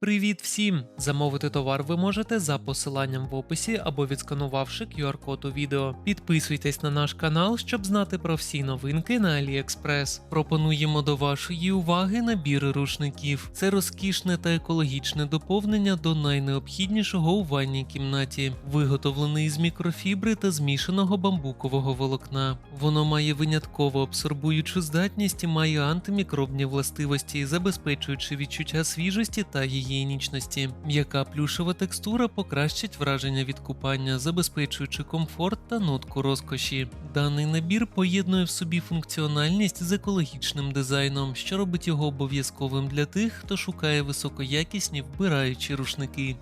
Привіт всім! Замовити товар ви можете за посиланням в описі або відсканувавши QR-код у відео. Підписуйтесь на наш канал, щоб знати про всі новинки на AliExpress. Пропонуємо до вашої уваги набір рушників. Це розкішне та екологічне доповнення до найнеобхіднішого у ванній кімнаті, виготовлений з мікрофібри та змішаного бамбукового волокна. Воно має винятково абсорбуючу здатність і має антимікробні властивості, забезпечуючи відчуття свіжості та гігієнічності. М'яка плюшева текстура покращить враження від купання, забезпечуючи комфорт та нотку розкоші. Даний набір поєднує в собі функціональність з екологічним дизайном, що робить його обов'язковим для тих, хто шукає високоякісні вбираючі рушники.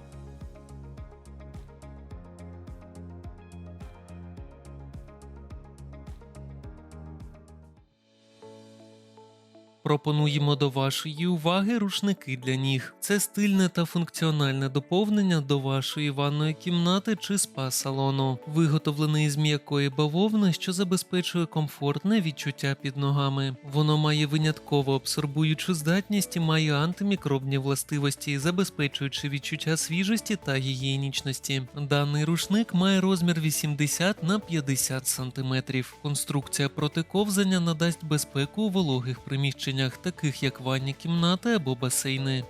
Пропонуємо до вашої уваги рушники для ніг. Це стильне та функціональне доповнення до вашої ванної кімнати чи спа-салону, виготовлений з м'якої бавовни, що забезпечує комфортне відчуття під ногами. Воно має винятково абсорбуючу здатність і має антимікробні властивості, забезпечуючи відчуття свіжості та гігієнічності. Даний рушник має розмір 80 на 50 см. Конструкція проти ковзання надасть безпеку у вологих приміщеннях, таких як ванні кімнати або басейни.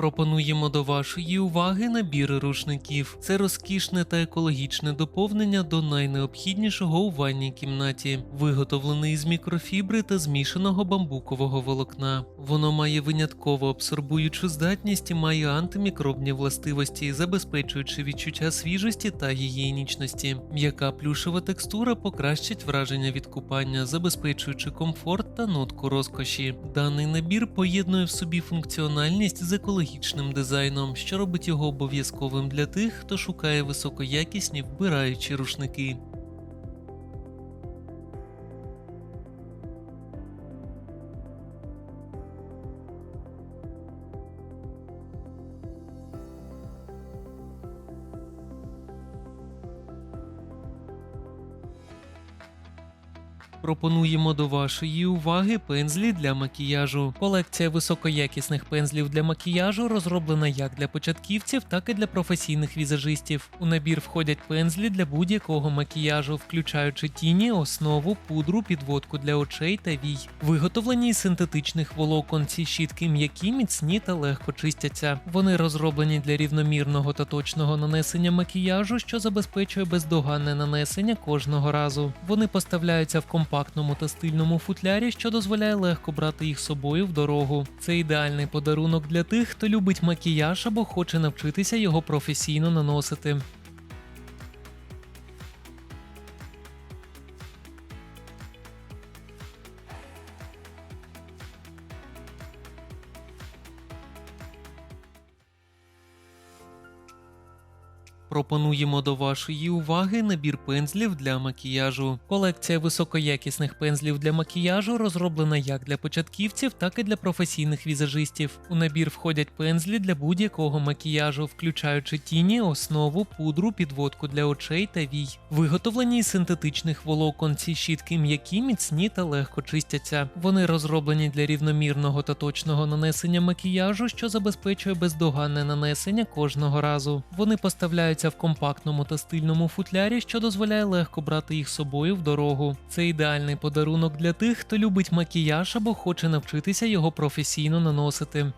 Пропонуємо до вашої уваги набір рушників. Це розкішне та екологічне доповнення до найнеобхіднішого у ванній кімнаті, виготовлений з мікрофібри та змішаного бамбукового волокна. Воно має винятково абсорбуючу здатність і має антимікробні властивості, забезпечуючи відчуття свіжості та гігієнічності. М'яка плюшева текстура покращить враження від купання, забезпечуючи комфорт та нотку розкоші. Даний набір поєднує в собі функціональність з екологічним дизайном, що робить його обов'язковим для тих, хто шукає високоякісні вбираючі рушники. Пропонуємо до вашої уваги пензлі для макіяжу. Колекція високоякісних пензлів для макіяжу розроблена як для початківців, так і для професійних візажистів. У набір входять пензлі для будь-якого макіяжу, включаючи тіні, основу, пудру, підводку для очей та вій. Виготовлені із синтетичних волокон ці щітки м'які, міцні та легко чистяться. Вони розроблені для рівномірного та точного нанесення макіяжу, що забезпечує бездоганне нанесення кожного разу. Вони поставляються в компактному та стильному футлярі, що дозволяє легко брати їх з собою в дорогу. Це ідеальний подарунок для тих, хто любить макіяж або хоче навчитися його професійно наносити. Пропонуємо до вашої уваги набір пензлів для макіяжу. Колекція високоякісних пензлів для макіяжу розроблена як для початківців, так і для професійних візажистів. У набір входять пензлі для будь-якого макіяжу, включаючи тіні, основу, пудру, підводку для очей та вій. Виготовлені із синтетичних волокон ці щітки м'які, міцні та легко чистяться. Вони розроблені для рівномірного та точного нанесення макіяжу, що забезпечує бездоганне нанесення кожного разу. Вони поставляються в компактному та стильному футлярі, що дозволяє легко брати їх з собою в дорогу. Це ідеальний подарунок для тих, хто любить макіяж або хоче навчитися його професійно наносити.